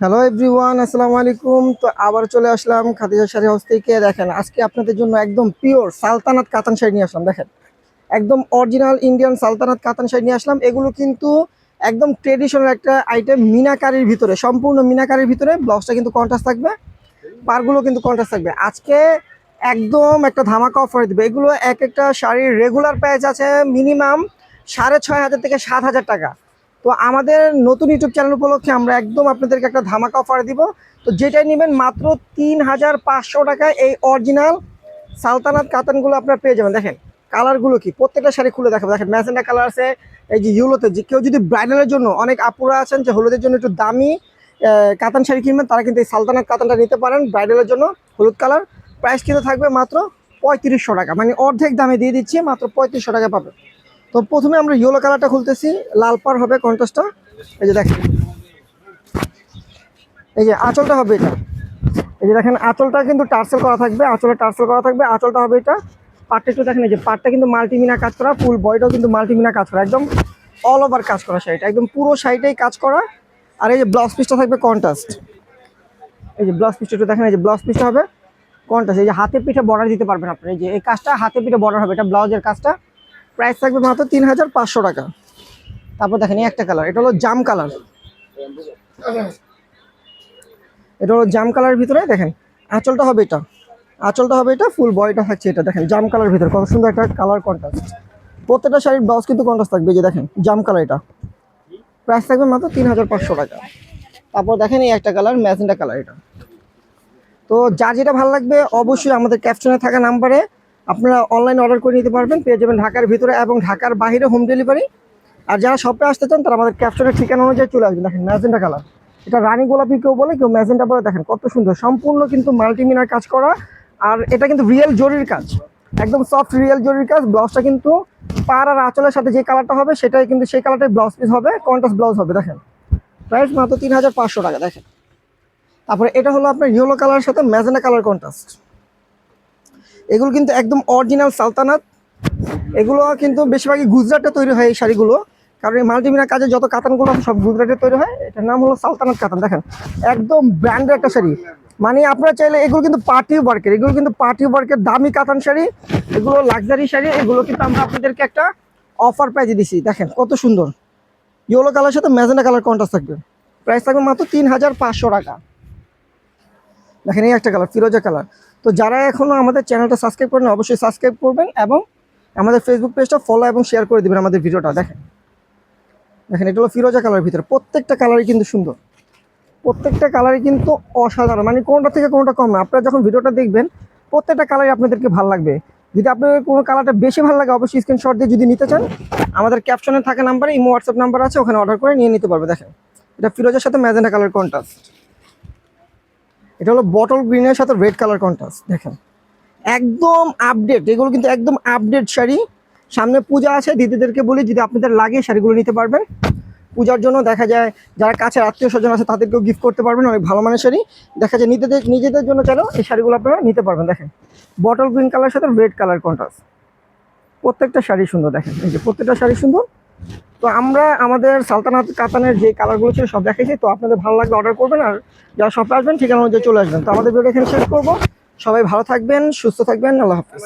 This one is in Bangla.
হ্যালো এভরিওয়ান আসসালামু আলাইকুম। তো আবার চলে আসলাম খাদিজা শাড়ি হাউস থেকে। দেখেন, আজকে আপনাদের জন্য একদম পিওর সালতানাত কাতান শাড়ি নিয়ে আসলাম, দেখেন। একদম অরিজিনাল ইন্ডিয়ান সালতানাত কাতান শাড়ি নিয়ে আসলাম। এগুলো কিন্তু একদম ট্রেডিশনাল একটা আইটেম মিনাকারির ভিতরে, সম্পূর্ণ মিনাকারির ভিতরে। ব্লাউজটা কিন্তু কন্ট্রাস্ট থাকবে পারগুলো কিন্তু কন্ট্রাস্ট থাকবে। আজকে একদম একটা ধামাকা অফার দিবে। এগুলো এক একটা শাড়ির রেগুলার প্রাইস আছে মিনিমাম সাড়ে ছয় হাজার থেকে সাত হাজার টাকা। তো আমাদের নতুন ইউটিউব চ্যানেল উপলক্ষে আমরা একদম আপনাদেরকে একটা ধামাকা অফার দিব। তো যেটাই নেবেন মাত্র তিন হাজার পাঁচশো টাকায় এই অরিজিনাল সালতানাত কাতানগুলো আপনারা পেয়ে যাবেন। দেখেন, কালারগুলো কি? প্রত্যেকটা শাড়ি খুলে দেখাবো। দেখেন, ম্যাজেন্ডা কালার আছে, এই যে ইউলোতে যে কেউ যদি ব্রাইডালের জন্য অনেক আপুরা আছেন যে হলুদের জন্য একটু দামি কাতান শাড়ি কিনবেন, তারা কিন্তু এই সালতানাত কাতানটা নিতে পারেন ব্রাইডালের জন্য হলুদ কালার। প্রাইস কিন্তু থাকবে মাত্র পঁয়ত্রিশশো টাকা। মানে অর্ধেক দামে দিয়ে দিচ্ছি, মাত্র পঁয়ত্রিশশো টাকা পাবে তো প্রথমে আমরা ইয়েলো কালারটা খুলতেছি, লাল পার হবে কন্ট্রাস্টটা। এই যে দেখেন। এই যে আঁচলটা হবে এটা। এই যে দেখেন, আঁচলটা কিন্তু টার্সেল করা থাকবে আঁচলে টার্সেল করা থাকবে, আঁচলটা হবে এটা। পাটটা একটু দেখেন, এই যে পাটটা কিন্তু মাল্টিমিনা কাজ করা ফুল বডিটাও কিন্তু মাল্টিমিনা কাজ করা, একদম অল ওভার কাজ করা শাড়িটা একদম পুরো শাড়িটাই কাজ করা। আর এই যে ব্লাউজ পিসটা থাকবে কন্ট্রাস্ট এই যে ব্লাউজ পিসটা একটু দেখেন, এই যে ব্লাউজ পিসটা হবে কন্ট্রাস্ট এই যে হাতে পিঠে বর্ডার দিতে পারবেন আপনি, এই যে এই কাজটা হাতে পিঠে বর্ডার হবে, এটা ব্লাউজের কাজটা। প্রাইস থাকবে মাত্র তিন হাজার পাঁচশো টাকা। তারপর দেখেন এই একটা কালার এটা হলো জাম কালার এটা হলো জাম কালারের ভিতরে, দেখেন, আঁচলটা হবে এটা। আঁচলটা হবে এটা ফুল বডিটা থাকছে এটা, দেখেন, জাম কালারের ভিতরে, কত সুন্দর একটা কালার কন্ট্রাস্ট প্রত্যেকটা শাড়ির ব্লাউজ কিন্তু কন্ট্রাস্ট থাকবে যে দেখেন, জাম কালার এটা। প্রাইস থাকবে মাত্র তিন হাজার পাঁচশো টাকা। তারপর দেখেন এই একটা কালার ম্যাজেন্ডা কালার এটা। তো যার যেটা ভালো লাগবে, অবশ্যই আমাদের ক্যাপশনে থাকা নাম্বারে আপনারা অনলাইন অর্ডার করে নিতে পারবেন, পেয়ে যাবেন ঢাকার ভিতরে এবং ঢাকার বাইরে হোম ডেলিভারি আর যারা শপে আসতে চান, তারা আমাদের ক্যাপশনের ঠিকানা অনুযায়ী চলে আসবেন। দেখেন ম্যাজেন্টা কালার এটা রানী গোলাপি কেউ বলে, কেউ ম্যাজেন্টা বলে, দেখেন কত সুন্দর। সম্পূর্ণ কিন্তু মাল্টিমিনার কাজ করা। আর এটা কিন্তু রিয়েল জরির কাজ। একদম সফট রিয়েল জরির কাজ। ব্লাউজটা কিন্তু পার আর আঁচলের সাথে যে কালারটা হবে, সেটাই কিন্তু সেই কালারটাই ব্লাউজ পিস হবে কন্ট্রাস্ট ব্লাউজ হবে, দেখেন। প্রাইস মাত্র তিন হাজার পাঁচশো টাকা, দেখেন। তারপরে এটা হলো আপনার ইয়েলো কালারের সাথে ম্যাজেন্টা কালার কন্ট্রাস্ট এগুলো কিন্তু একদম অরিজিনাল সালতানাত। এগুলো কিন্তু বেশিরভাগই গুজরাটে তৈরি হয় এই শাড়িগুলো। কারণ এই মাল্টিমিনা কাজে যত কাতানগুলো সব গুজরাটে তৈরি হয়। এটার নাম হলো সালতানাত কাতান। দেখেন, একদম ব্র্যান্ডের একটা শাড়ি। মানে আপনারা চাইলে এগুলো কিন্তু পার্টি ওয়ার্কের এগুলো কিন্তু পার্টি ওয়ার্কের দামি কাতান শাড়ি, এগুলো লাক্সারি শাড়ি, এগুলো কিন্তু আমরা আপনাদেরকে একটা অফার প্রাইজে দিছি। দেখেন, কত সুন্দর। ইয়েলো কালার সাথে ম্যাজেন্ডা কালার কন্ট্রাস্ট থাকবে। প্রাইস থাকবে মাত্র তিন হাজার পাঁচশো টাকা। দেখেন এই একটা কালার ফিরোজা কালার তো যারা এখনও আমাদের চ্যানেলটা সাবস্ক্রাইব করেন অবশ্যই সাবস্ক্রাইব করবেন এবং আমাদের ফেসবুক পেজটা ফলো এবং শেয়ার করে দেবেন আমাদের ভিডিওটা, দেখেন। দেখেন, এটা হলো ফিরোজা কালারের ভিতরে। প্রত্যেকটা কালারই কিন্তু সুন্দর। প্রত্যেকটা কালারই কিন্তু অসাধারণ। মানে কোনটা থেকে কোনটা কম না। আপনারা যখন ভিডিওটা দেখবেন, প্রত্যেকটা কালারই আপনাদেরকে ভালো লাগবে। যদি আপনাদের কোনো কালারটা বেশি ভালো লাগে, অবশ্যই স্ক্রিনশট দিয়ে যদি নিতে চান, আমাদের ক্যাপশনে থাকা নাম্বারে ইমো হোয়াটসঅ্যাপ নাম্বার আছে, ওখানে অর্ডার করে নিয়ে নিতে পারবে, দেখেন। এটা ফিরোজের সাথে ম্যাজেন্ডা কালার কন্ট্রাস্ট এটা হলো বটল গ্রিনের সাথে রেড কালার কন্ট্রাস্ট দেখেন। একদম আপডেট এগুলো কিন্তু একদম আপডেট শাড়ি। সামনে পূজা আছে, দিদিদেরকে বলি, যদি আপনাদের লাগে শাড়িগুলো নিতে পারবেন। পূজার জন্য দেখা যায়, যারা কাছে আত্মীয় স্বজন আছে, তাদেরকেও গিফট করতে পারবেন, অনেক ভালো মানের শাড়ি। দেখা যায় নিজেদের নিজেদের জন্য চাইলেও এই শাড়িগুলো আপনারা নিতে পারবেন, দেখেন। বটল গ্রিন কালার সাথে রেড কালার কন্ট্রাস্ট প্রত্যেকটা শাড়ি সুন্দর, দেখেন, এই যে প্রত্যেকটা শাড়ি সুন্দর। তো আমরা আমাদের সালতানাত কাতানের যে কালারগুলো ছিল সব দেখাইছি। তো আপনাদের ভালো লাগলে অর্ডার করবেন আর যারা শপে আসবেন, ঠিকানা অনুযায়ী চলে আসবেন। তো আমাদের ভিডিও এখানে শেষ করব। সবাই ভালো থাকবেন, সুস্থ থাকবেন, আল্লাহ হাফিজ।